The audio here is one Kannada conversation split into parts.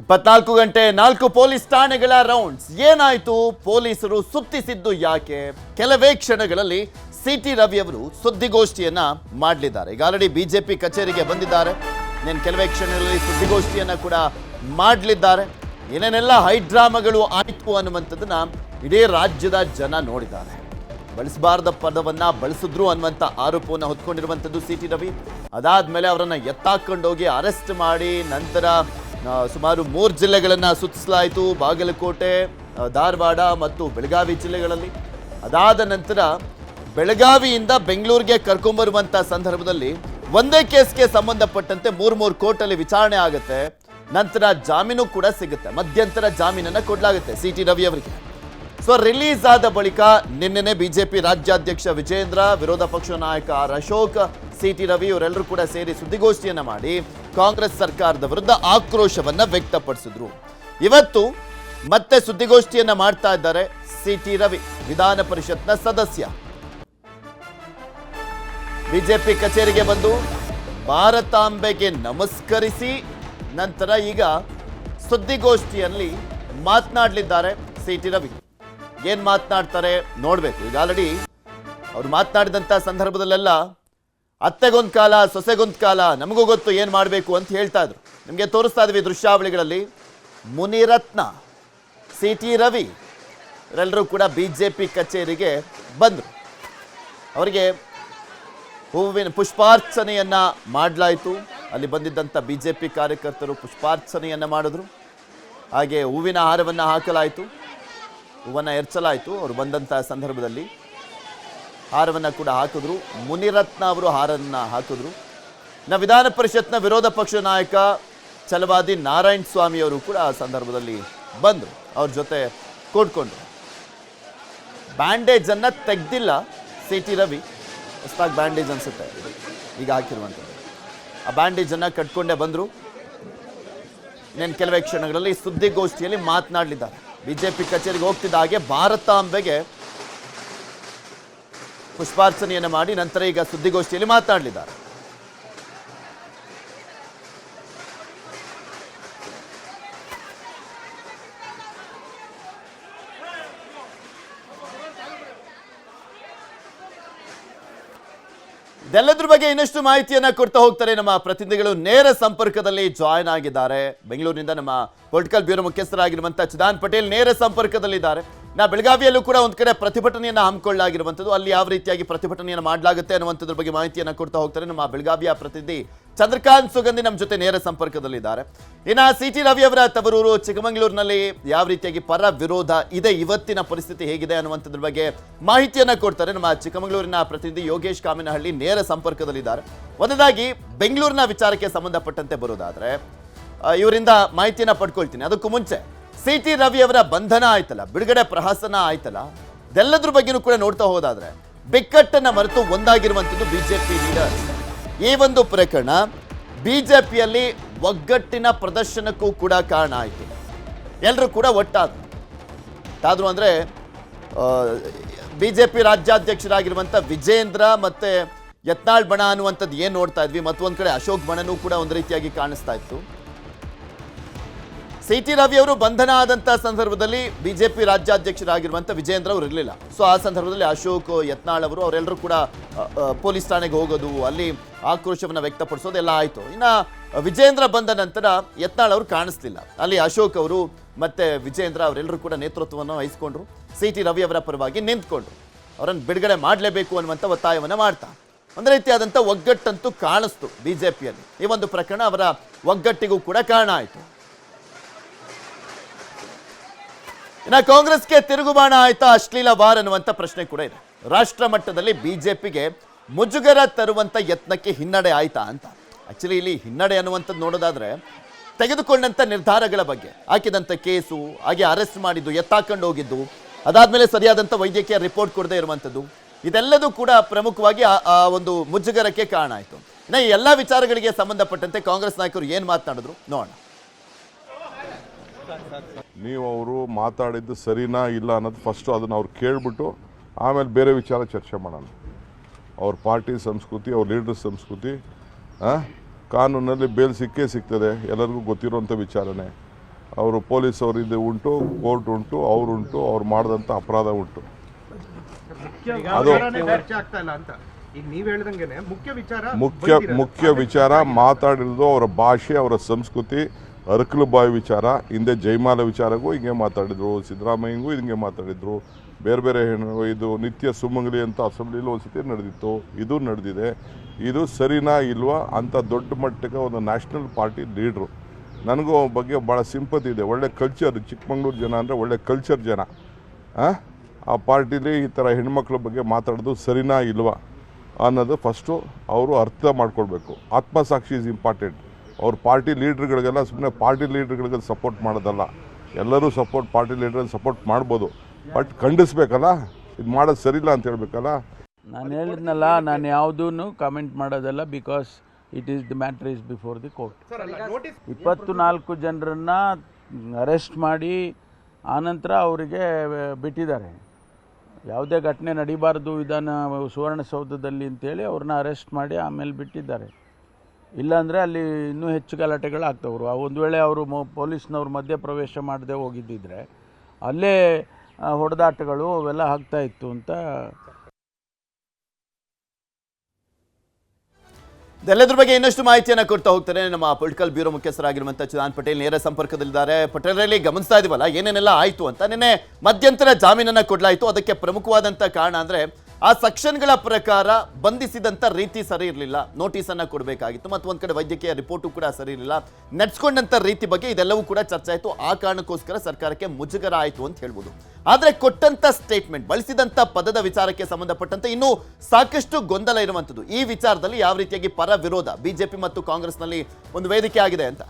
ಇಪ್ಪತ್ನಾಲ್ಕು ಗಂಟೆ, ನಾಲ್ಕು ಪೊಲೀಸ್ ಠಾಣೆಗಳ ರೌಂಡ್ಸ್ ಏನಾಯ್ತು? ಪೊಲೀಸರು ಸುತ್ತಿಸಿದ್ದು ಯಾಕೆ? ಕೆಲವೇ ಕ್ಷಣಗಳಲ್ಲಿ ಸಿಟಿ ರವಿ ಅವರು ಸುದ್ದಿಗೋಷ್ಠಿಯನ್ನ ಮಾಡಲಿದ್ದಾರೆ. ಈಗ ಆಲ್ರೆಡಿ ಬಿಜೆಪಿ ಕಚೇರಿಗೆ ಬಂದಿದ್ದಾರೆ. నేను ಕೆಲವೇ ಕ್ಷಣಗಳಲ್ಲಿ ಸುದ್ದಿಗೋಷ್ಠಿಯನ್ನ ಕೂಡ ಮಾಡಲಿದ್ದಾರೆ. ಏನೇನೆಲ್ಲ ಹೈಡ್ರಾಮಾಗಳು ಆಯ್ತು ಅನ್ನುವಂಥದ್ದನ್ನ ಇಡೀ ರಾಜ್ಯದ ಜನ ನೋಡಿದ್ದಾರೆ. ಬಳಸಬಾರದ ಪದವನ್ನ ಬಳಸಿದ್ರು ಅನ್ನುವಂಥ ಆರೋಪವನ್ನು ಹೊತ್ಕೊಂಡಿರುವಂಥದ್ದು ಸಿ ಟಿ ರವಿ. ಅದಾದ್ಮೇಲೆ ಅವರನ್ನು ಎತ್ತಾಕೊಂಡೋಗಿ ಅರೆಸ್ಟ್ ಮಾಡಿ, ನಂತರ ಸುಮಾರು ಮೂರು ಜಿಲ್ಲೆಗಳನ್ನು ಸುತ್ತಿಸಲಾಯಿತು ಬಾಗಲಕೋಟೆ ಧಾರವಾಡ ಮತ್ತು ಬೆಳಗಾವಿ ಜಿಲ್ಲೆಗಳಲ್ಲಿ. ಅದಾದ ನಂತರ ಬೆಳಗಾವಿಯಿಂದ ಬೆಂಗಳೂರಿಗೆ ಕರ್ಕೊಂಬರುವಂಥ ಸಂದರ್ಭದಲ್ಲಿ ಒಂದೇ ಕೇಸ್ಗೆ ಸಂಬಂಧಪಟ್ಟಂತೆ ಮೂರು ಮೂರು ಕೋರ್ಟಲ್ಲಿ ವಿಚಾರಣೆ ಆಗುತ್ತೆ. ನಂತರ ಜಾಮೀನು ಕೂಡ ಸಿಗುತ್ತೆ. ಮಧ್ಯಂತರ ಜಾಮೀನನ್ನು ಕೊಡಲಾಗುತ್ತೆ ಸಿ ಟಿ ರವಿ ಅವರಿಗೆ. ಸೊ ರಿಲೀಸ್ ಆದ ಬಳಿಕ ನಿನ್ನೆನೆ ಬಿಜೆಪಿ ರಾಜ್ಯಾಧ್ಯಕ್ಷ ವಿಜೇಂದ್ರ, ವಿರೋಧ ಪಕ್ಷ ನಾಯಕ R Ashok C T Ravi ಇವರೆಲ್ಲರೂ ಕೂಡ ಸೇರಿ ಸುದ್ದಿಗೋಷ್ಠಿಯನ್ನ ಮಾಡಿ ಕಾಂಗ್ರೆಸ್ ಸರ್ಕಾರದ ವಿರುದ್ಧ ಆಕ್ರೋಶವನ್ನ ವ್ಯಕ್ತಪಡಿಸಿದ್ರು. ಇವತ್ತು ಮತ್ತೆ ಸುದ್ದಿಗೋಷ್ಠಿಯನ್ನ ಮಾಡ್ತಾ ಇದ್ದಾರೆ ಸಿ ಟಿ ರವಿ, ವಿಧಾನ ಪರಿಷತ್ನ ಸದಸ್ಯ. ಬಿಜೆಪಿ ಕಚೇರಿಗೆ ಬಂದು ಭಾರತಾಂಬೆಗೆ ನಮಸ್ಕರಿಸಿ ನಂತರ ಈಗ ಸುದ್ದಿಗೋಷ್ಠಿಯಲ್ಲಿ ಮಾತನಾಡಲಿದ್ದಾರೆ ಸಿ ಟಿ ರವಿ. ಏನ್ ಮಾತನಾಡ್ತಾರೆ ನೋಡ್ಬೇಕು. ಈಗ ಆಲ್ರೆಡಿ ಅವ್ರು ಮಾತನಾಡಿದಂಥ ಸಂದರ್ಭದಲ್ಲೆಲ್ಲ ಅತ್ತೆಗೊಂದ್ ಕಾಲ, ಸೊಸೆಗೊಂದು ಕಾಲ, ನಮಗೂ ಗೊತ್ತು ಏನು ಮಾಡಬೇಕು ಅಂತ ಹೇಳ್ತಾ ಇದ್ರು. ನಿಮಗೆ ತೋರಿಸ್ತಾ ಇದ್ವಿ ದೃಶ್ಯಾವಳಿಗಳಲ್ಲಿ, ಮುನಿರತ್ನ ಸಿ ಟಿ ರವಿ ಇವರೆಲ್ಲರೂ ಕೂಡ ಬಿ ಜೆ ಪಿ ಕಚೇರಿಗೆ ಬಂದರು. ಅವರಿಗೆ ಹೂವಿನ ಪುಷ್ಪಾರ್ಚನೆಯನ್ನು ಮಾಡಲಾಯಿತು. ಅಲ್ಲಿ ಬಂದಿದ್ದಂಥ ಬಿ ಜೆ ಪಿ ಕಾರ್ಯಕರ್ತರು ಪುಷ್ಪಾರ್ಚನೆಯನ್ನು ಮಾಡಿದ್ರು. ಹಾಗೆ ಹೂವಿನ ಹಾರವನ್ನು ಹಾಕಲಾಯಿತು. ಹೂವನ್ನು ಎರಚಲಾಯಿತು. ಅವರು ಬಂದಂಥ ಸಂದರ್ಭದಲ್ಲಿ ಹಾರವನ್ನು ಕೂಡ ಹಾಕಿದ್ರು. ಮುನಿರತ್ನ ಅವರು ಹಾರನ್ನ ಹಾಕಿದ್ರು. ನ ವಿಧಾನ ಪರಿಷತ್ನ ವಿರೋಧ ಪಕ್ಷ ನಾಯಕ ಛಲವಾದಿ ನಾರಾಯಣ ಸ್ವಾಮಿ ಅವರು ಕೂಡ ಆ ಸಂದರ್ಭದಲ್ಲಿ ಬಂದರು. ಅವ್ರ ಜೊತೆ ಕೂಡ್ಕೊಂಡ್ರು ಬ್ಯಾಂಡೇಜ್ ಅನ್ನ ತೆಗ್ದಿಲ್ಲ ಸಿ ಟಿ ರವಿ. ಹೊಸದಾಗಿ ಬ್ಯಾಂಡೇಜ್ ಅನ್ಸುತ್ತೆ. ಈಗ ಹಾಕಿರುವಂಥದ್ದು ಆ ಬ್ಯಾಂಡೇಜ್ ಅನ್ನ ಕಟ್ಕೊಂಡೇ ಬಂದರು. ಇನ್ನೇನು ಕೆಲವೇ ಕ್ಷಣಗಳಲ್ಲಿ ಸುದ್ದಿಗೋಷ್ಠಿಯಲ್ಲಿ ಮಾತನಾಡಲಿದ್ದಾರೆ. ಬಿಜೆಪಿ ಕಚೇರಿಗೆ ಹೋಗ್ತಿದ್ದ ಹಾಗೆ ಭಾರತಾಂಬೆಗೆ ಪುಷ್ಪಾರ್ಚನೆಯನ್ನು ಮಾಡಿ ನಂತರ ಈಗ ಸುದ್ದಿಗೋಷ್ಠಿಯಲ್ಲಿ ಮಾತನಾಡಲಿದ್ದಾರೆ. ಇದೆಲ್ಲದ್ರ ಬಗ್ಗೆ ಇನ್ನಷ್ಟು ಮಾಹಿತಿಯನ್ನ ಕೊಡ್ತಾ ಹೋಗ್ತಾರೆ ನಮ್ಮ ಪ್ರತಿನಿಧಿಗಳು. ನೇರ ಸಂಪರ್ಕದಲ್ಲಿ ಜಾಯ್ನ್ ಆಗಿದ್ದಾರೆ. ಬೆಂಗಳೂರಿನಿಂದ ನಮ್ಮ ಪೊಲಿಟಿಕಲ್ ಬ್ಯೂರೋ ಮುಖ್ಯಸ್ಥರಾಗಿರುವಂತಹ ಚಿದಾನ್ ಪಟೇಲ್ ನೇರ ಸಂಪರ್ಕದಲ್ಲಿದ್ದಾರೆ. ನಾ ಬೆಳಗಾವಿಯಲ್ಲೂ ಕೂಡ ಒಂದು ಕಡೆ ಪ್ರತಿಭಟನೆಯನ್ನು ಹಮ್ಮಿಕೊಳ್ಳಲಾಗಿರುವಂಥದ್ದು. ಅಲ್ಲಿ ಯಾವ ರೀತಿಯಾಗಿ ಪ್ರತಿಭಟನೆಯನ್ನು ಮಾಡಲಾಗುತ್ತೆ ಅನ್ನುವಂಥದ್ರ ಬಗ್ಗೆ ಮಾಹಿತಿಯನ್ನು ಕೊಡ್ತಾ ಹೋಗ್ತಾರೆ ನಮ್ಮ ಬೆಳಗಾವಿಯ ಪ್ರತಿನಿಧಿ ಚಂದ್ರಕಾಂತ್ ಸುಗಂಧಿ ನಮ್ಮ ಜೊತೆ ನೇರ ಸಂಪರ್ಕದಲ್ಲಿದ್ದಾರೆ. ಇನ್ನು ಸಿ ಟಿ ರವಿ ಅವರ ತವರೂರು ಚಿಕ್ಕಮಗಳೂರಿನಲ್ಲಿ ಯಾವ ರೀತಿಯಾಗಿ ಪರ ವಿರೋಧ ಇದೆ, ಇವತ್ತಿನ ಪರಿಸ್ಥಿತಿ ಹೇಗಿದೆ ಅನ್ನುವಂಥದ್ರ ಬಗ್ಗೆ ಮಾಹಿತಿಯನ್ನು ಕೊಡ್ತಾರೆ ನಮ್ಮ ಚಿಕ್ಕಮಗಳೂರಿನ ಪ್ರತಿನಿಧಿ ಯೋಗೇಶ್ ಕಾಮಿನಹಳ್ಳಿ ನೇರ ಸಂಪರ್ಕದಲ್ಲಿದ್ದಾರೆ. ಒಂದಾಗಿ ಬೆಂಗಳೂರಿನ ವಿಚಾರಕ್ಕೆ ಸಂಬಂಧಪಟ್ಟಂತೆ ಬರೋದಾದರೆ ಇವರಿಂದ ಮಾಹಿತಿಯನ್ನು ಪಡ್ಕೊಳ್ತೀನಿ. ಅದಕ್ಕೂ ಮುಂಚೆ ಸಿ ಟಿ ರವಿ ಅವರ ಬಂಧನ ಆಯ್ತಲ್ಲ, ಬಿಡುಗಡೆ ಪ್ರಹಸನ ಆಯ್ತಲ್ಲ, ಇದೆಲ್ಲದ್ರ ಬಗ್ಗೆನೂ ಕೂಡ ನೋಡ್ತಾ ಹೋದಾದ್ರೆ ಬಿಕ್ಕಟ್ಟನ್ನ ಮರೆತು ಒಂದಾಗಿರುವಂಥದ್ದು ಬಿಜೆಪಿ ಲೀಡರ್ ಈ ಒಂದು ಪ್ರಕರಣ ಬಿಜೆಪಿಯಲ್ಲಿ ಒಗ್ಗಟ್ಟಿನ ಪ್ರದರ್ಶನಕ್ಕೂ ಕೂಡ ಕಾರಣ ಆಯಿತು. ಎಲ್ಲರೂ ಕೂಡ ಒಟ್ಟಾದ್ರು. ಆದ್ರು ಅಂದ್ರೆ ಬಿ ಜೆ ರಾಜ್ಯಾಧ್ಯಕ್ಷರಾಗಿರುವಂಥ ವಿಜೇಂದ್ರ ಮತ್ತೆ ಯತ್ನಾಳ್ ಬಣ ಅನ್ನುವಂಥದ್ದು ಏನು ನೋಡ್ತಾ ಇದ್ವಿ, ಮತ್ತೊಂದು ಕಡೆ ಅಶೋಕ್ ಬಣನೂ ಕೂಡ ಒಂದು ರೀತಿಯಾಗಿ ಕಾಣಿಸ್ತಾ ಇತ್ತು. ಸಿ ಟಿ ರವಿ ಅವರು ಬಂಧನ ಆದಂಥ ಸಂದರ್ಭದಲ್ಲಿ ಬಿಜೆಪಿ ರಾಜ್ಯಾಧ್ಯಕ್ಷರಾಗಿರುವಂಥ ವಿಜಯೇಂದ್ರ ಅವರು ಇರಲಿಲ್ಲ. ಸೊ ಆ ಸಂದರ್ಭದಲ್ಲಿ ಅಶೋಕ್, ಯತ್ನಾಳ್ ಅವರು, ಅವರೆಲ್ಲರೂ ಕೂಡ ಪೊಲೀಸ್ ಠಾಣೆಗೆ ಹೋಗೋದು, ಅಲ್ಲಿ ಆಕ್ರೋಶವನ್ನು ವ್ಯಕ್ತಪಡಿಸೋದು ಎಲ್ಲ ಆಯಿತು. ಇನ್ನು, ವಿಜೇಂದ್ರ ಬಂದ ನಂತರ ಯತ್ನಾಳ್ ಅವರು ಕಾಣಿಸ್ತಿಲ್ಲ ಅಲ್ಲಿ ಅಶೋಕ್ ಅವರು ಮತ್ತೆ ವಿಜೇಂದ್ರ ಅವರೆಲ್ಲರೂ ಕೂಡ ನೇತೃತ್ವವನ್ನು ವಹಿಸ್ಕೊಂಡ್ರು. ಸಿ ಟಿ ರವಿ ಅವರ ಪರವಾಗಿ ನಿಂತ್ಕೊಂಡ್ರು. ಅವರನ್ನು ಬಿಡುಗಡೆ ಮಾಡಲೇಬೇಕು ಅನ್ನುವಂಥ ಒತ್ತಾಯವನ್ನು ಮಾಡ್ತಾ. ಒಂದು ರೀತಿಯಾದಂಥ ಒಗ್ಗಟ್ಟಂತೂ ಕಾಣಿಸ್ತು ಬಿಜೆಪಿಯಲ್ಲಿ. ಈ ಒಂದು ಪ್ರಕರಣ ಅವರ ಒಗ್ಗಟ್ಟಿಗೂ ಕೂಡ ಕಾರಣ ಆಯಿತು. ಇನ್ನ ಕಾಂಗ್ರೆಸ್ಗೆ ತಿರುಗುಬಾಣ ಆಯ್ತಾ? ಅಶ್ಲೀಲ ವಾರ್ ಅನ್ನುವಂಥ ಪ್ರಶ್ನೆ ಕೂಡ ಇದೆ. ರಾಷ್ಟ್ರ ಮಟ್ಟದಲ್ಲಿ ಬಿಜೆಪಿಗೆ ಮುಜುಗರ ತರುವಂಥ ಯತ್ನಕ್ಕೆ ಹಿನ್ನಡೆ ಆಯ್ತಾ ಅಂತ. ಆಕ್ಚುಲಿ ಇಲ್ಲಿ ಹಿನ್ನಡೆ ಅನ್ನುವಂಥದ್ದು ನೋಡೋದಾದ್ರೆ ತೆಗೆದುಕೊಂಡಂಥ ನಿರ್ಧಾರಗಳ ಬಗ್ಗೆ. ಹಾಕಿದಂಥ ಕೇಸು, ಹಾಗೆ ಅರೆಸ್ಟ್ ಮಾಡಿದ್ದು, ಎತ್ತಾಕೊಂಡು ಹೋಗಿದ್ದು, ಅದಾದ್ಮೇಲೆ ಸರಿಯಾದಂಥ ವೈದ್ಯಕೀಯ ರಿಪೋರ್ಟ್ ಕೊಡದೇ ಇರುವಂಥದ್ದು, ಇದೆಲ್ಲದೂ ಕೂಡ ಪ್ರಮುಖವಾಗಿ ಆ- ಒಂದು ಮುಜುಗರಕ್ಕೆ ಕಾರಣ ಆಯಿತು. ಇನ್ನು ಈ ಎಲ್ಲ ವಿಚಾರಗಳಿಗೆ ಸಂಬಂಧಪಟ್ಟಂತೆ ಕಾಂಗ್ರೆಸ್ ನಾಯಕರು ಏನು ಮಾತನಾಡಿದ್ರು? ನೋಡೋಣ. ನೀವು ಅವರು ಮಾತಾಡಿದ್ದು ಸರಿನಾ ಇಲ್ಲ ಅನ್ನೋದು ಫಸ್ಟು ಅದನ್ನು ಅವ್ರು ಕೇಳಿಬಿಟ್ಟು ಆಮೇಲೆ ಬೇರೆ ವಿಚಾರ ಚರ್ಚೆ ಮಾಡೋಣ. ಅವ್ರ ಪಾರ್ಟಿ ಸಂಸ್ಕೃತಿ ಅವ್ರ ಲೀಡರ್ ಸಂಸ್ಕೃತಿ ಆ? ಕಾನೂನಲ್ಲಿ ಬೇಲ್ ಸಿಕ್ಕೇ ಸಿಗ್ತದೆ. ಎಲ್ಲರಿಗೂ ಗೊತ್ತಿರುವಂಥ ವಿಚಾರನೇ. ಅವರು ಪೊಲೀಸ್ ಉಂಟು ಕೋರ್ಟ್ ಉಂಟು ಅವ್ರುಂಟು ಅವ್ರು ಮಾಡಿದಂಥ ಅಪರಾಧ ಉಂಟು. ಅದು- ವಿಚಾರನೇ ಚರ್ಚೆ ಆಗ್ತಾ ಅಂತ. ಈಗ ನೀವ್ ಹೇಳ್ದಂಗೆನೆ ಮುಖ್ಯ ವಿಚಾರ ಮುಖ್ಯ ಮುಖ್ಯ ವಿಚಾರ ಮಾತಾಡಿರೋದು ಅವರ ಭಾಷೆ ಅವರ ಸಂಸ್ಕೃತಿ ಅರಕಲು ಬಾಯಿ ವಿಚಾರ, ಹಿಂದೆ ಜೈಮಾಲ ವಿಚಾರಗೂ ಹಿಂಗೆ ಮಾತಾಡಿದ್ರು, ಸಿದ್ದರಾಮಯ್ಯಂಗೂ ಹಿಂಗೆ ಮಾತಾಡಿದ್ರು. ಬೇರೆ ಬೇರೆ ಇದು ನಿತ್ಯ ಸುಮಂಗಲಿ ಅಂತ ಅಸೆಂಬ್ಲಿಲಿ ಒಂದ್ಸತಿ ನಡೆದಿತ್ತು. ಇದು ನಡೆದಿದೆ. ಇದು ಸರಿನಾ ಇಲ್ವಾ ಅಂತ ದೊಡ್ಡ ಮಟ್ಟಕ್ಕೆ ಒಂದು ನ್ಯಾಷನಲ್ ಪಾರ್ಟಿ ಲೀಡ್ರು. ನನಗೂ ಬಗ್ಗೆ ಭಾಳ ಸಿಂಪತಿ ಇದೆ. ಒಳ್ಳೆ ಕಲ್ಚರ್ ಚಿಕ್ಕಮಂಗ್ಳೂರು ಜನ ಅಂದರೆ ಒಳ್ಳೆ ಕಲ್ಚರ್ ಜನ? ಆ? ಪಾರ್ಟಿಲಿ ಈ ಥರ ಹೆಣ್ಮಕ್ಳ ಬಗ್ಗೆ ಮಾತಾಡೋದು ಸರಿನಾ ಇಲ್ವಾ ಅನ್ನೋದು ಫಸ್ಟು ಅವರು ಅರ್ಥ ಮಾಡ್ಕೊಳ್ಬೇಕು. ಆತ್ಮಸಾಕ್ಷಿ ಇಸ್ ಇಂಪಾರ್ಟೆಂಟ್ ಅವ್ರ ಪಾರ್ಟಿ ಲೀಡ್ರ್ಗಳಿಗೆಲ್ಲ ಸುಮ್ಮನೆ ಪಾರ್ಟಿ ಲೀಡ್ರ್ಗಳಿಗೆ ಸಪೋರ್ಟ್ ಮಾಡೋದಲ್ಲ. ಎಲ್ಲರೂ ಸಪೋರ್ಟ್ ಪಾರ್ಟಿ ಲೀಡ್ರಲ್ಲಿ ಸಪೋರ್ಟ್ ಮಾಡ್ಬೋದು. ಬಟ್ ಖಂಡಿಸ್ಬೇಕಲ್ಲ? ಇದು ಮಾಡೋದು ಸರಿಯಿಲ್ಲ ಅಂತ ಹೇಳ್ಬೇಕಲ್ಲ? ನಾನು ಹೇಳಿದ್ನಲ್ಲ ನಾನು ಯಾವುದೂ ಕಮೆಂಟ್ ಮಾಡೋದಲ್ಲ because it is the matter is before the court sir ಅಲ್ಲ ನೋಟಿಸ್ ಇಪ್ಪತ್ತು ನಾಲ್ಕು ಜನರನ್ನು ಅರೆಸ್ಟ್ ಮಾಡಿ ಆನಂತರ ಅವರಿಗೆ ಬಿಟ್ಟಿದ್ದಾರೆ. ಯಾವುದೇ ಘಟನೆ ನಡಿಬಾರ್ದು ವಿಧಾನ ಸುವರ್ಣಸೌಧದಲ್ಲಿ ಅಂತೇಳಿ ಅವ್ರನ್ನ ಅರೆಸ್ಟ್ ಮಾಡಿ ಆಮೇಲೆ ಬಿಟ್ಟಿದ್ದಾರೆ. ಇಲ್ಲಾಂದರೆ ಅಲ್ಲಿ ಇನ್ನೂ ಹೆಚ್ಚು ಗಲಾಟೆಗಳಾಗ್ತವ್ರು ಆ ಒಂದು ವೇಳೆ ಅವರು ಮೊ, ಪೊಲೀಸ್ನವ್ರು ಮಧ್ಯ ಪ್ರವೇಶ ಮಾಡದೆ ಹೋಗಿದ್ದಿದ್ರೆ ಅಲ್ಲೇ ಹೊಡೆದಾಟಗಳು ಅವೆಲ್ಲ ಆಗ್ತಾ ಇತ್ತು ಅಂತ. ಇದೆಲ್ಲದ್ರ ಬಗ್ಗೆ ಇನ್ನಷ್ಟು ಮಾಹಿತಿಯನ್ನು ಕೊಡ್ತಾ ಹೋಗ್ತಾರೆ ನಮ್ಮ ಪೊಲಿಟಿಕಲ್ ಬ್ಯೂರೋ ಮುಖ್ಯಸ್ಥರಾಗಿರುವಂಥ ಚಿದಾನ್ ಪಟೇಲ್ ನೇರ ಸಂಪರ್ಕದಲ್ಲಿದ್ದಾರೆ. ಪಟೇಲರಲ್ಲಿ ಗಮನಿಸ್ತಾ ಇದೀವಲ್ಲ, ಏನೇನೆಲ್ಲ ಆಯಿತು ಅಂತ. ನಿನ್ನೆ ಮಧ್ಯಂತರ ಜಾಮೀನನ್ನು ಕೊಡಲಾಯಿತು. ಅದಕ್ಕೆ ಪ್ರಮುಖವಾದಂಥ ಕಾರಣ ಅಂದರೆ ಆ ಸೆಕ್ಷನ್ಗಳ ಪ್ರಕಾರ ಬಂಧಿಸಿದಂಥ ರೀತಿ ಸರಿ ಇರಲಿಲ್ಲ. ನೋಟಿಸನ್ನು ಕೊಡಬೇಕಾಗಿತ್ತು ಮತ್ತು ಒಂದು ಕಡೆ ವೈದ್ಯಕೀಯ ರಿಪೋರ್ಟು ಕೂಡ ಸರಿ ಇರಲಿಲ್ಲ. ನಡೆಸ್ಕೊಂಡಂಥ ರೀತಿ ಬಗ್ಗೆ ಇದೆಲ್ಲವೂ ಕೂಡ ಚರ್ಚೆ ಆಯಿತು. ಆ ಕಾರಣಕ್ಕೋಸ್ಕರ ಸರ್ಕಾರಕ್ಕೆ ಮುಜುಗರ ಆಯಿತು ಅಂತ ಹೇಳ್ಬೋದು. ಆದರೆ ಕೊಟ್ಟಂಥ ಸ್ಟೇಟ್ಮೆಂಟ್ ಬಳಸಿದಂಥ ಪದದ ವಿಚಾರಕ್ಕೆ ಸಂಬಂಧಪಟ್ಟಂತೆ ಇನ್ನೂ ಸಾಕಷ್ಟು ಗೊಂದಲ ಇರುವಂಥದ್ದು ಈ ವಿಚಾರದಲ್ಲಿ ಯಾವ ರೀತಿಯಾಗಿ ಪರ ವಿರೋಧ ಬಿಜೆಪಿ ಮತ್ತು ಕಾಂಗ್ರೆಸ್ನಲ್ಲಿ ಒಂದು ವೇದಿಕೆ ಆಗಿದೆ ಅಂತ.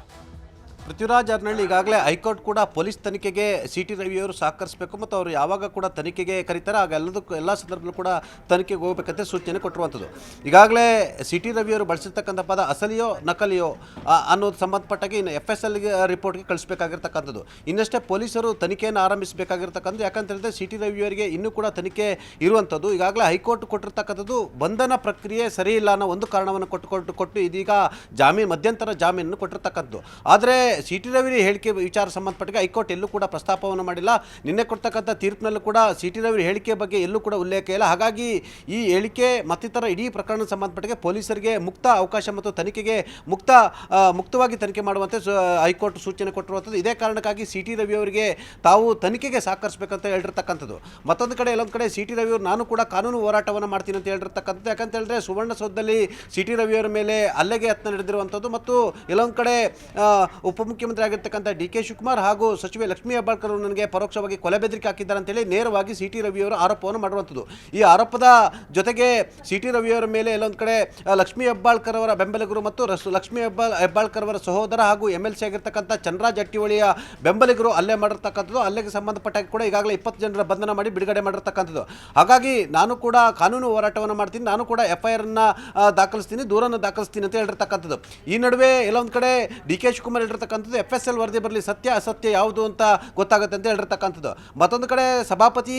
ಪೃಥ್ವಿರಾಜ್ ಅರ್ನಳ್ಳಿ ಈಗಾಗಲೇ ಹೈಕೋರ್ಟ್ ಕೂಡ ಪೊಲೀಸ್ ತನಿಖೆಗೆ ಸಿ ಟಿ ರವಿಯವರು ಸಹಕರಿಸಬೇಕು ಮತ್ತು ಅವರು ಯಾವಾಗ ಕೂಡ ತನಿಖೆಗೆ ಕರೀತಾರೆ ಆಗ ಎಲ್ಲದಕ್ಕೂ ಎಲ್ಲ ಸಂದರ್ಭದಲ್ಲೂ ಕೂಡ ತನಿಖೆಗೆ ಹೋಗಬೇಕಂತ ಸೂಚನೆ ಕೊಟ್ಟಿರುವಂಥದ್ದು. ಈಗಾಗಲೇ ಸಿ ಟಿ ರವಿಯವರು ಬಳಸಿರ್ತಕ್ಕಂಥ ಪದ ಅಸಲಿಯೋ ನಕಲಿಯೋ ಅನ್ನೋದು ಸಂಬಂಧಪಟ್ಟಾಗಿ ಇನ್ನು ಎಫ್ ಎಸ್ ಎಲ್ಗೆ ರಿಪೋರ್ಟ್ಗೆ ಕಳಿಸಬೇಕಾಗಿರ್ತಕ್ಕಂಥದ್ದು. ಇನ್ನಷ್ಟೇ ಪೊಲೀಸರು ತನಿಖೆಯನ್ನು ಆರಂಭಿಸಬೇಕಾಗಿರ್ತಕ್ಕಂಥದ್ದು. ಯಾಕಂತೇಳಿದ್ರೆ ಸಿ ಟಿ ರವಿಯವರಿಗೆ ಇನ್ನೂ ಕೂಡ ತನಿಖೆ ಇರುವಂಥದ್ದು. ಈಗಾಗಲೇ ಹೈಕೋರ್ಟ್ ಕೊಟ್ಟಿರ್ತಕ್ಕಂಥದ್ದು ಬಂಧನ ಪ್ರಕ್ರಿಯೆ ಸರಿ ಇಲ್ಲ ಅನ್ನೋ ಒಂದು ಕಾರಣವನ್ನು ಕೊಟ್ಟು ಕೊಟ್ಟು ಕೊಟ್ಟು ಇದೀಗ ಜಾಮೀನು, ಮಧ್ಯಂತರ ಜಾಮೀನನ್ನು ಕೊಟ್ಟಿರ್ತಕ್ಕಂಥದ್ದು. ಆದರೆ ಸಿ ಟಿ ರವಿ ಹೇಳಿಕೆ ವಿಚಾರ ಸಂಬಂಧಪಟ್ಟಿಗೆ ಹೈಕೋರ್ಟ್ ಎಲ್ಲೂ ಕೂಡ ಪ್ರಸ್ತಾಪವನ್ನು ಮಾಡಿಲ್ಲ. ನಿನ್ನೆ ಕೊಡ್ತಕ್ಕಂಥ ತೀರ್ಪಿನಲ್ಲೂ ಕೂಡ ಸಿ ಟಿ ರವಿ ಹೇಳಿಕೆ ಬಗ್ಗೆ ಎಲ್ಲೂ ಕೂಡ ಉಲ್ಲೇಖ ಇಲ್ಲ. ಹಾಗಾಗಿ ಈ ಹೇಳಿಕೆ ಮತ್ತಿತರ ಇಡೀ ಪ್ರಕರಣ ಸಂಬಂಧಪಟ್ಟಿಗೆ ಪೊಲೀಸರಿಗೆ ಮುಕ್ತ ಅವಕಾಶ ಮತ್ತು ತನಿಖೆಗೆ ಮುಕ್ತ ಮುಕ್ತವಾಗಿ ತನಿಖೆ ಮಾಡುವಂತೆ ಹೈಕೋರ್ಟ್ ಸೂಚನೆ ಕೊಟ್ಟಿರುವಂಥದ್ದು. ಇದೇ ಕಾರಣಕ್ಕಾಗಿ ಸಿ ಟಿ ರವಿ ಅವರಿಗೆ ತಾವು ತನಿಖೆಗೆ ಸಹಕರಿಸಬೇಕಂತ ಹೇಳಿರ್ತಕ್ಕಂಥದ್ದು. ಮತ್ತೊಂದು ಕಡೆ ಎಲ್ಲೊಂದು ಕಡೆ ಸಿ ಟಿ ರವಿ ನಾನು ಕೂಡ ಕಾನೂನು ಹೋರಾಟವನ್ನು ಮಾಡ್ತೀನಿ ಅಂತ ಹೇಳಿರ್ತಕ್ಕಂಥದ್ದು. ಯಾಕಂತ ಹೇಳಿದ್ರೆ ಸುವರ್ಣಸೌಧದಲ್ಲಿ ಸಿ ಟಿ ರವಿಯವರ ಮೇಲೆ ಹಲ್ಲೆಗೆ ಯತ್ನ ನಡೆದಿರುವಂಥದ್ದು ಮತ್ತು ಎಲ್ಲೊಂದು ಕಡೆ ಆ, ಉಪಮುಖ್ಯಮಂತ್ರಿ ಆಗಿರ್ತಕ್ಕಂಥ ಡಿ ಕೆ ಶಿವಕುಮಾರ್ ಹಾಗೂ ಸಚಿವೆ ಲಕ್ಷ್ಮೀ ಹೆಬ್ಬಾಳ್ಕರ್ ಅವರು ನನಗೆ ಪರೋಕ್ಷವಾಗಿ ಕೊಲೆ ಬೆದರಿಕೆ ಹಾಕಿದ್ದಾರೆ ಅಂತೇಳಿ ನೇರವಾಗಿ ಸಿ ಟಿ ರವಿಯವರು ಆರೋಪವನ್ನು ಮಾಡುವಂಥದ್ದು. ಈ ಆರೋಪದ ಜೊತೆಗೆ ಸಿ ಟಿ ರವಿಯವರ ಮೇಲೆ ಎಲ್ಲೊಂದು ಕಡೆ ಲಕ್ಷ್ಮೀ ಹೆಬ್ಬಾಳ್ಕರ್ ಅವರ ಬೆಂಬಲಿಗರು ಮತ್ತು ರಸ್, ಲಕ್ಷ್ಮೀ ಹೆಬ್ಬಾಳ್ ಹೆಬ್ಬಾಳ್ಕರ್ ಅವರ ಸಹೋದರ ಹಾಗೂ ಎಂ ಎಲ್ ಸಿ ಆಗಿರ್ತಕ್ಕಂಥ ಚಂದ್ರಾ ಜಟ್ಟಿಹೊಳಿಯ ಬೆಂಬಲಿಗರು ಅಲ್ಲೇ ಮಾಡಿರ್ತಕ್ಕಂಥದ್ದು. ಅಲ್ಲಿಗೆ ಸಂಬಂಧಪಟ್ಟಾಗ ಕೂಡ ಈಗಾಗಲೇ ಇಪ್ಪತ್ತು ಜನರ ಬಂಧನ ಮಾಡಿ ಬಿಡುಗಡೆ ಮಾಡಿರ್ತಕ್ಕಂಥದ್ದು. ಹಾಗಾಗಿ ನಾನು ಕೂಡ ಕಾನೂನು ಹೋರಾಟವನ್ನು ಮಾಡ್ತೀನಿ. ನಾನು ಕೂಡ ಎಫ್ ಐ ಆರ್ನ ದಾಖಲಿಸ್ತೀನಿ, ದೂರನ್ನು ದಾಖಲಿಸ್ತೀನಿ ಅಂತ ಹೇಳಿರ್ತಕ್ಕಂಥದ್ದು. ಈ ನಡುವೆ ಎಲ್ಲೊಂದು ಕಡೆ ಡಿ ಕೆ ಶಿವಕುಮಾರ್ ಹೇಳಿರ್ತಕ್ಕಂಥದ್ದು ಎಫ್ ಎಸ್ ಎಲ್ ವರದಿ ಬರಲಿ ಸತ್ಯ ಅಸತ್ಯ ಯಾವುದು ಅಂತ ಗೊತ್ತಾಗುತ್ತೆ ಅಂತ ಹೇಳಿರ್ತಕ್ಕಂಥದ್ದು. ಮತ್ತೊಂದು ಕಡೆ ಸಭಾಪತಿ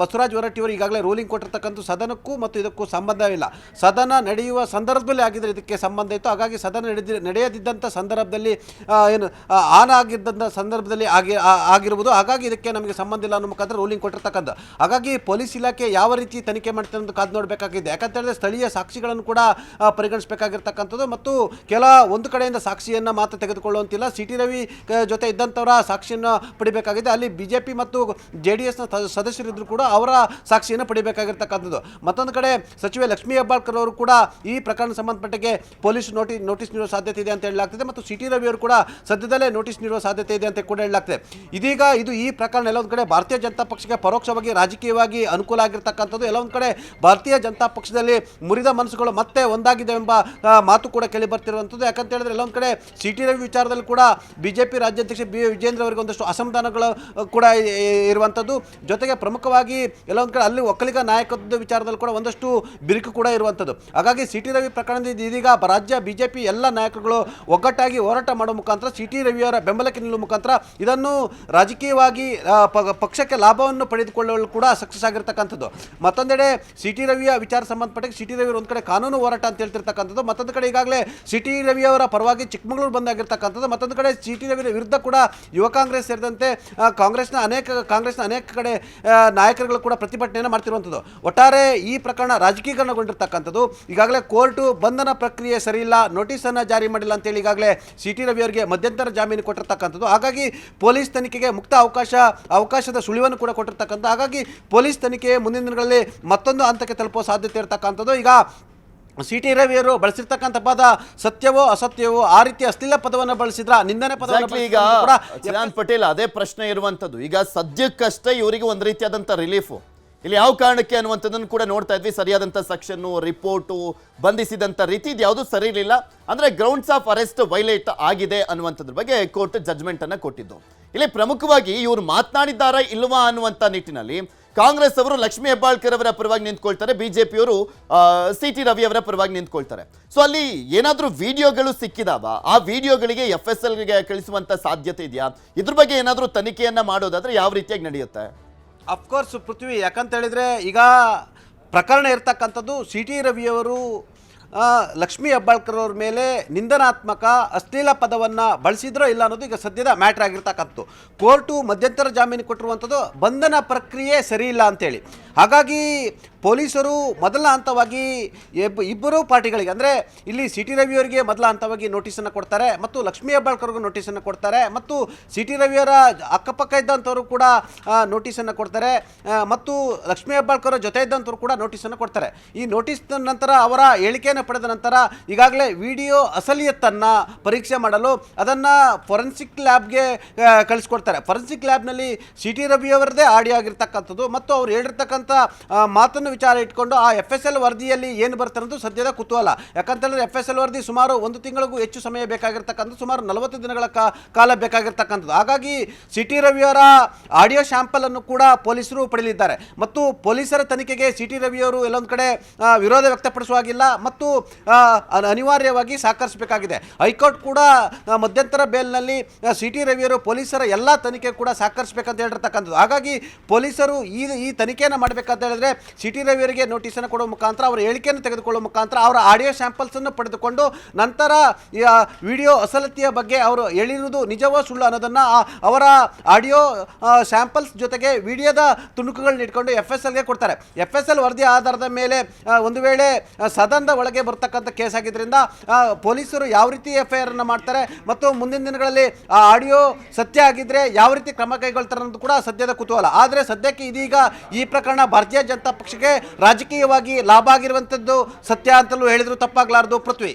ಬಸವರಾಜ್ ಹೊರಟ್ಟಿಯವರು ಈಗಾಗಲೇ ರೂಲಿಂಗ್ ಕೊಟ್ಟಿರ್ತಕ್ಕಂಥ ಸದನಕ್ಕೂ ಮತ್ತು ಇದಕ್ಕೂ ಸಂಬಂಧವಿಲ್ಲ ಸದನ ನಡೆಯುವ ಸಂದರ್ಭದಲ್ಲಿ ಆಗಿದ್ರೆ ಇದಕ್ಕೆ ಸಂಬಂಧ ಇತ್ತು. ಹಾಗಾಗಿ ಸದನ ನಡೆದಿ, ನಡೆಯದಿದ್ದಂಥ ಸಂದರ್ಭದಲ್ಲಿ ಏನು ಆನ್ ಆಗಿದ್ದಂಥ ಸಂದರ್ಭದಲ್ಲಿ ಆಗಿ ಆಗಿರುವುದು ಹಾಗಾಗಿ ಇದಕ್ಕೆ ನಮಗೆ ಸಂಬಂಧ ಇಲ್ಲ ಅನ್ನೋ ಮುಖಾಂತರ ರೂಲಿಂಗ್ ಕೊಟ್ಟಿರ್ತಕ್ಕಂಥ ಹಾಗಾಗಿ ಪೊಲೀಸ್ ಇಲಾಖೆ ಯಾವ ರೀತಿ ತನಿಖೆ ಮಾಡ್ತಾರೆ ಅಂತ ಕಾದು ನೋಡಬೇಕಾಗಿದೆ. ಯಾಕಂತ ಹೇಳಿದ್ರೆ ಸ್ಥಳೀಯ ಸಾಕ್ಷಿಗಳನ್ನು ಕೂಡ ಪರಿಗಣಿಸಬೇಕಾಗಿರ್ತಕ್ಕಂಥದ್ದು. ಮತ್ತು ಕೆಲ ಒಂದು ಕಡೆಯಿಂದ ಸಾಕ್ಷಿಯನ್ನು ಮಾತ್ರ ತೆಗೆದುಕೊಳ್ಳುವಂತಿಲ್ಲ ಸಿ ಟಿ ರವಿ ಜೊತೆ ಇದ್ದಂಥವರ ಸಾಕ್ಷಿಯನ್ನು ಪಡಿಬೇಕಾಗಿದೆ. ಅಲ್ಲಿ ಬಿ ಜೆ ಪಿ ಮತ್ತು ಜೆ ಡಿ ಎಸ್ನ ಸದಸ್ಯರಿದ್ದರೂ ಕೂಡ ಅವರ ಸಾಕ್ಷಿಯನ್ನು ಪಡಿಬೇಕಾಗಿರ್ತಕ್ಕಂಥದ್ದು. ಮತ್ತೊಂದು ಕಡೆ ಸಚಿವೆ ಲಕ್ಷ್ಮೀ ಹೆಬ್ಬಾಳ್ಕರ್ ಅವರು ಕೂಡ ಈ ಪ್ರಕರಣ ಸಂಬಂಧಪಟ್ಟಗೆ ಪೊಲೀಸ್ ನೋಟಿ, ನೋಟಿಸ್ ನೀಡುವ ಸಾಧ್ಯತೆ ಇದೆ ಅಂತ ಹೇಳಲಾಗ್ತದೆ ಮತ್ತು ಸಿ ಟಿ ರವಿ ಅವರು ಕೂಡ ಸದ್ಯದಲ್ಲೇ ನೋಟಿಸ್ ನೀಡುವ ಸಾಧ್ಯತೆ ಇದೆ ಅಂತ ಕೂಡ ಹೇಳಲಾಗ್ತದೆ. ಇದೀಗ ಇದು ಈ ಪ್ರಕರಣ ಎಲ್ಲೊಂದು ಕಡೆ ಭಾರತೀಯ ಜನತಾ ಪಕ್ಷಕ್ಕೆ ಪರೋಕ್ಷವಾಗಿ ರಾಜಕೀಯವಾಗಿ ಅನುಕೂಲ ಆಗಿರ್ತಕ್ಕಂಥದ್ದು. ಎಲ್ಲೊಂದು ಕಡೆ ಭಾರತೀಯ ಜನತಾ ಪಕ್ಷದಲ್ಲಿ ಮುರಿದ ಮನಸ್ಸುಗಳು ಮತ್ತೆ ಒಂದಾಗಿದೆ ಎಂಬ ಮಾತು ಕೂಡ ಕೇಳಿ ಬರ್ತಿರುವಂಥದ್ದು. ಯಾಕಂತ ಹೇಳಿದ್ರೆ ಎಲ್ಲೊಂದು ಕಡೆ ಸಿ ಟಿ ರವಿ ವಿಚಾರದಲ್ಲಿ ಕೂಡ ಬಿಜೆಪಿ ರಾಜ್ಯಾಧ್ಯಕ್ಷ ಬಿ ವಿಜೇಂದ್ರ ಅವರಿಗೆ ಒಂದಷ್ಟು ಅಸಮಾಧಾನಗಳು ಕೂಡ ಇರುವಂಥದ್ದು. ಜೊತೆಗೆ ಪ್ರಮುಖವಾಗಿ ಒಂದು ಕಡೆ ಅಲ್ಲಿ ಒಕ್ಕಲಿಗ ನಾಯಕತ್ವದ ವಿಚಾರದಲ್ಲಿ ಕೂಡ ಒಂದಷ್ಟು ಬಿರುಕು ಕೂಡ ಇರುವಂಥದ್ದು. ಹಾಗಾಗಿ ಸಿ ಟಿ ರವಿ ಪ್ರಕರಣದಿಂದ ಇದೀಗ ರಾಜ್ಯ ಬಿಜೆಪಿ ಎಲ್ಲ ನಾಯಕರುಗಳು ಒಗ್ಗಟ್ಟಾಗಿ ಹೋರಾಟ ಮಾಡುವ ಮುಖಾಂತರ, ಸಿ ಟಿ ರವಿಯವರ ಬೆಂಬಲಕ್ಕೆ ನಿಲ್ಲುವ ಮುಖಾಂತರ ಇದನ್ನು ರಾಜಕೀಯವಾಗಿ ಪಕ್ಷಕ್ಕೆ ಲಾಭವನ್ನು ಪಡೆದುಕೊಳ್ಳಲು ಕೂಡ ಸಕ್ಸಸ್ ಆಗಿರ್ತಕ್ಕಂಥದ್ದು. ಮತ್ತೊಂದೆಡೆ ಸಿ ಟಿ ರವಿಯ ವಿಚಾರ ಸಂಬಂಧಪಟ್ಟ ಸಿ ಟಿ ರವಿ ಒಂದು ಕಡೆ ಕಾನೂನು ಹೋರಾಟ ಅಂತ ಹೇಳ್ತಿರ್ತಕ್ಕಂಥದ್ದು. ಮತ್ತೊಂದು ಕಡೆ ಈಗಾಗಲೇ ಸಿ ಟಿ ರವಿಯವರ ಪರವಾಗಿ ಚಿಕ್ಕಮಗಳೂರು ಬಂದಾಗಿರ್ತಕ್ಕಂಥದ್ದು. ಕೊಟ್ಟಿರ್ತಕ್ಕಂಥದ್ದು ಮತ್ತೊಂದು ಕಡೆ ಸಿ ಟಿ ರವಿ ವಿರುದ್ಧ ಕೂಡ ಯುವ ಕಾಂಗ್ರೆಸ್ ಸೇರಿದಂತೆ ಕಾಂಗ್ರೆಸ್ನ ಅನೇಕ ಕಾಂಗ್ರೆಸ್ನ ಅನೇಕ ಕಡೆ ನಾಯಕರುಗಳು ಕೂಡ ಪ್ರತಿಭಟನೆಯನ್ನು ಮಾಡ್ತಿರುವಂಥದ್ದು ಒಟ್ಟಾರೆ ಈ ಪ್ರಕರಣ ರಾಜಕೀಕರಣಗೊಂಡಿರ್ತಕ್ಕಂಥದ್ದು ಈಗಾಗಲೇ ಕೋರ್ಟು ಬಂಧನ ಪ್ರಕ್ರಿಯೆ ಸರಿಯಿಲ್ಲ, ನೋಟಿಸನ್ನು ಜಾರಿ ಮಾಡಿಲ್ಲ ಅಂತೇಳಿ ಈಗಾಗಲೇ ಸಿ ಟಿ ರವಿ ಅವರಿಗೆ ಮಧ್ಯಂತರ ಜಾಮೀನು ಕೊಟ್ಟಿರ್ತಕ್ಕಂಥದ್ದು. ಹಾಗಾಗಿ ಪೊಲೀಸ್ ತನಿಖೆಗೆ ಮುಕ್ತ ಅವಕಾಶ, ಅವಕಾಶದ ಸುಳಿವನ್ನು ಕೂಡ ಕೊಟ್ಟಿರ್ತಕ್ಕಂಥ ಹಾಗಾಗಿ ಪೊಲೀಸ್ ತನಿಖೆ ಮುಂದಿನ ದಿನಗಳಲ್ಲಿ ಮತ್ತೊಂದು ಹಂತಕ್ಕೆ ತಲುಪುವ ಸಾಧ್ಯತೆ ಇರತಕ್ಕಂಥದ್ದು. ಈಗ ಸಿ ಟಿ ರವಿಯವರು ಬಳಸಿರ್ತಕ್ಕಂಥ ಪದ ಸತ್ಯವೋ ಅಸತ್ಯವೋ ಆ ರೀತಿ ಅಶ್ಲೀಲ ಪದವನ್ನು ಬಳಸಿದ್ರ ನಿಂದನೆ ಪದವನ್ನು ಈಗ ಚಿರಾನ್ ಪಟೇಲ್ ಅದೇ ಪ್ರಶ್ನೆ ಇರುವಂತದ್ದು ಈಗ ಸದ್ಯಕ್ಕಷ್ಟೇ ಇವರಿಗೆ ಒಂದು ರೀತಿಯಾದಂಥ ರಿಲೀಫ್ ಇಲ್ಲಿ ಯಾವ ಕಾರಣಕ್ಕೆ ಅನ್ನುವಂಥದ್ದನ್ನು ಕೂಡ ನೋಡ್ತಾ ಇದ್ವಿ. ಸರಿಯಾದಂಥ ಸೆಕ್ಷನ್ನು ರಿಪೋರ್ಟು ಬಂಧಿಸಿದಂಥ ರೀತಿ ಇದು ಯಾವುದು ಸರಿ ಇರಲಿಲ್ಲ. ಅಂದರೆ ಗ್ರೌಂಡ್ಸ್ ಆಫ್ ಅರೆಸ್ಟ್ ವೈಲೇಟ್ ಆಗಿದೆ ಅನ್ನುವಂಥದ್ರ ಬಗ್ಗೆ ಕೋರ್ಟ್ ಜಜ್ಮೆಂಟನ್ನು ಅನ್ನ ಕೊಟ್ಟಿದ್ದು. ಇಲ್ಲಿ ಪ್ರಮುಖವಾಗಿ ಇವರು ಮಾತನಾಡಿದ್ದಾರಾ ಇಲ್ವಾ ಅನ್ನುವಂಥ ನಿಟ್ಟಿನಲ್ಲಿ ಕಾಂಗ್ರೆಸ್ ಅವರು ಲಕ್ಷ್ಮೀ ಹೆಬ್ಬಾಳ್ಕರ್ ಅವರ ಪರವಾಗಿ ನಿಂತ್ಕೊಳ್ತಾರೆ, ಬಿಜೆಪಿಯವರು ಸಿ ಟಿ ರವಿ ಅವರ ಪರವಾಗಿ ನಿಂತ್ಕೊಳ್ತಾರೆ. ಸೊ ಅಲ್ಲಿ ಏನಾದರೂ ವಿಡಿಯೋಗಳು ಸಿಕ್ಕಿದಾವ? ಆ ವಿಡಿಯೋಗಳಿಗೆ ಎಫ್ ಎಸ್ ಎಲ್ಗೆ ಕಳಿಸುವಂತ ಸಾಧ್ಯತೆ ಇದೆಯಾ? ಇದ್ರ ಬಗ್ಗೆ ಏನಾದರೂ ತನಿಖೆಯನ್ನ ಮಾಡೋದಾದರೆ ಯಾವ ರೀತಿಯಾಗಿ ನಡೆಯುತ್ತೆ? ಅಫ್ಕೋರ್ಸ್ ಪೃಥ್ವಿ, ಯಾಕಂತ ಹೇಳಿದ್ರೆ ಈಗ ಪ್ರಕರಣ ಇರ್ತಕ್ಕಂಥದ್ದು ಸಿ ಟಿ ರವಿಯವರು ಲಕ್ಷ್ಮೀ ಹೆಬ್ಬಾಳ್ಕರ್ ಅವ್ರ ಮೇಲೆ ನಿಂದನಾತ್ಮಕ ಅಶ್ಲೀಲ ಪದವನ್ನು ಬಳಸಿದ್ರೋ ಇಲ್ಲ ಅನ್ನೋದು ಈಗ ಸದ್ಯದ ಮ್ಯಾಟ್ರ್ ಆಗಿರ್ತಕ್ಕಂಥದ್ದು. ಕೋರ್ಟು ಮಧ್ಯಂತರ ಜಾಮೀನು ಕೊಟ್ಟಿರುವಂಥದ್ದು ಬಂಧನ ಪ್ರಕ್ರಿಯೆ ಸರಿ ಇಲ್ಲ ಅಂತೇಳಿ. ಹಾಗಾಗಿ ಪೊಲೀಸರು ಮೊದಲ ಹಂತವಾಗಿ ಇಬ್ಬ- ಇಬ್ಬರು ಪಾರ್ಟಿಗಳಿಗೆ, ಅಂದರೆ ಇಲ್ಲಿ ಸಿ ಟಿ ರವಿಯವರಿಗೆ ಮೊದಲ ಹಂತವಾಗಿ ನೋಟಿಸನ್ನು ಕೊಡ್ತಾರೆ, ಮತ್ತು ಲಕ್ಷ್ಮೀ ಹೆಬ್ಬಾಳ್ಕರ್ಗೂ ನೋಟಿಸನ್ನು ಕೊಡ್ತಾರೆ, ಮತ್ತು ಸಿ ಟಿ ರವಿಯವರ ಅಕ್ಕಪಕ್ಕ ಇದ್ದಂಥವರು ಕೂಡ ನೋಟಿಸನ್ನು ಕೊಡ್ತಾರೆ ಮತ್ತು ಲಕ್ಷ್ಮೀ ಹೆಬ್ಬಾಳ್ಕರ್ ಜೊತೆ ಇದ್ದಂಥವ್ರು ಕೂಡ ನೋಟಿಸನ್ನು ಕೊಡ್ತಾರೆ. ಈ ನೋಟಿಸ್ ನಂತರ ಅವರ ಹೇಳಿಕೆಯನ್ನು ಪಡೆದ ನಂತರ ಈಗಾಗಲೇ ವಿಡಿಯೋ ಅಸಲಿಯತ್ತನ್ನು ಪರೀಕ್ಷೆ ಮಾಡಲು ಅದನ್ನು ಫೊರೆನ್ಸಿಕ್ ಲ್ಯಾಬ್ಗೆ ಕಳಿಸ್ಕೊಡ್ತಾರೆ. ಫೊರೆನ್ಸಿಕ್ ಲ್ಯಾಬ್ನಲ್ಲಿ ಸಿ ಟಿ ರವಿಯವರದೇ ಆಡಿಯೋ ಆಗಿರ್ತಕ್ಕಂಥದ್ದು ಮತ್ತು ಅವ್ರು ಹೇಳಿರ್ತಕ್ಕಂಥ ಮಾತನ್ನು ವಿಚಾರ ಇಟ್ಕೊಂಡು ಆ ಎಫ್ ಎಸ್ ಎಲ್ ವರದಿಯಲ್ಲಿ ಏನು ಅನ್ನೋದು ಸದ್ಯದ ಕುತೂಹಲ. ಯಾಕಂತೇಳಿದ್ರೆ ಎಫ್ ಎಸ್ ಎಲ್ ವರದಿ ಸುಮಾರು ಒಂದು ತಿಂಗಳಿಗೂ ಹೆಚ್ಚು ಸಮಯ ಬೇಕಾಗಿರ್ತಕ್ಕಂಥ ಸುಮಾರು ನಲವತ್ತು ದಿನಗಳ ಕಾಲ ಬೇಕಾಗಿರ್ತಕ್ಕಂಥದ್ದು. ಹಾಗಾಗಿ ಸಿ ಟಿ ರವಿಯವರ ಆಡಿಯೋ ಶ್ಯಾಂಪಲ್ ಅನ್ನು ಕೂಡ ಪೊಲೀಸರು ಪಡೆಯಲಿದ್ದಾರೆ. ಮತ್ತು ಪೊಲೀಸರ ತನಿಖೆಗೆ ಸಿ ಟಿ ರವಿಯವರು ಎಲ್ಲೊಂದು ಕಡೆ ವಿರೋಧ ವ್ಯಕ್ತಪಡಿಸುವಾಗಿಲ್ಲ ಮತ್ತು ಅನಿವಾರ್ಯವಾಗಿ ಸಹಕರಿಸಬೇಕಾಗಿದೆ. ಹೈಕೋರ್ಟ್ ಕೂಡ ಮಧ್ಯಂತರ ಬೇಲ್ನಲ್ಲಿ ಸಿ ಟಿ ರವಿಯವರು ಪೊಲೀಸರ ಎಲ್ಲ ತನಿಖೆ ಕೂಡ ಸಹಕರಿಸಬೇಕಂತ ಹೇಳಿರ್ತಕ್ಕಂಥದ್ದು. ಹಾಗಾಗಿ ಪೊಲೀಸರು ಈ ಈ ತನಿಖೆಯನ್ನು ಮಾಡಬೇಕಂತ ಹೇಳಿದ್ರೆ ಸಿ ಟಿ ರವಿಯವರಿಗೆ ನೋಟಿಸನ್ನು ಕೊಡುವ ಮುಖಾಂತರ, ಅವರ ಹೇಳಿಕೆಯನ್ನು ತೆಗೆದುಕೊಳ್ಳುವ ಮುಖಾಂತರ ಅವರ ಆಡಿಯೋ ಸ್ಯಾಂಪಲ್ಸನ್ನು ಪಡೆದುಕೊಂಡು ನಂತರ ವಿಡಿಯೋ ಅಸಲತೆಯ ಬಗ್ಗೆ ಅವರು ಹೇಳಿರುವುದು ನಿಜವೋ ಸುಳ್ಳು ಅನ್ನೋದನ್ನು ಅವರ ಆಡಿಯೋ ಸ್ಯಾಂಪಲ್ಸ್ ಜೊತೆಗೆ ವಿಡಿಯೋದ ತುಣುಕುಗಳನ್ನ ಇಟ್ಕೊಂಡು ಎಫ್ ಎಸ್ ಎಲ್ಗೆ ಕೊಡ್ತಾರೆ. ಎಫ್ ಎಸ್ ಎಲ್ ವರದಿ ಆಧಾರದ ಮೇಲೆ ಒಂದು ವೇಳೆ ಸದನದ ಒಳಗೆ ಬರ್ತಕ್ಕಂಥ ಕೇಸ್ ಆಗಿದ್ದರಿಂದ ಪೊಲೀಸರು ಯಾವ ರೀತಿ ಎಫ್ ಐ ಆರ್ ಅನ್ನು ಮಾಡ್ತಾರೆ ಮತ್ತು ಮುಂದಿನ ದಿನಗಳಲ್ಲಿ ಆ ಆಡಿಯೋ ಸತ್ಯ ಆಗಿದ್ರೆ ಯಾವ ರೀತಿ ಕ್ರಮ ಕೈಗೊಳ್ತಾರೆ ಅನ್ನೋದು ಕೂಡ ಸದ್ಯದ ಕುತೂಹಲ. ಆದರೆ ಸದ್ಯಕ್ಕೆ ಇದೀಗ ಈ ಪ್ರಕರಣ ಭಾರತೀಯ ಜನತಾ ಪಕ್ಷಕ್ಕೆ ರಾಜಕೀಯವಾಗಿ ಲಾಭ ಆಗಿರುವಂಥದ್ದು ಸತ್ಯ ಅಂತಲೂ ಹೇಳಿದ್ರು ತಪ್ಪಾಗಲಾರದು ಪೃಥ್ವಿ.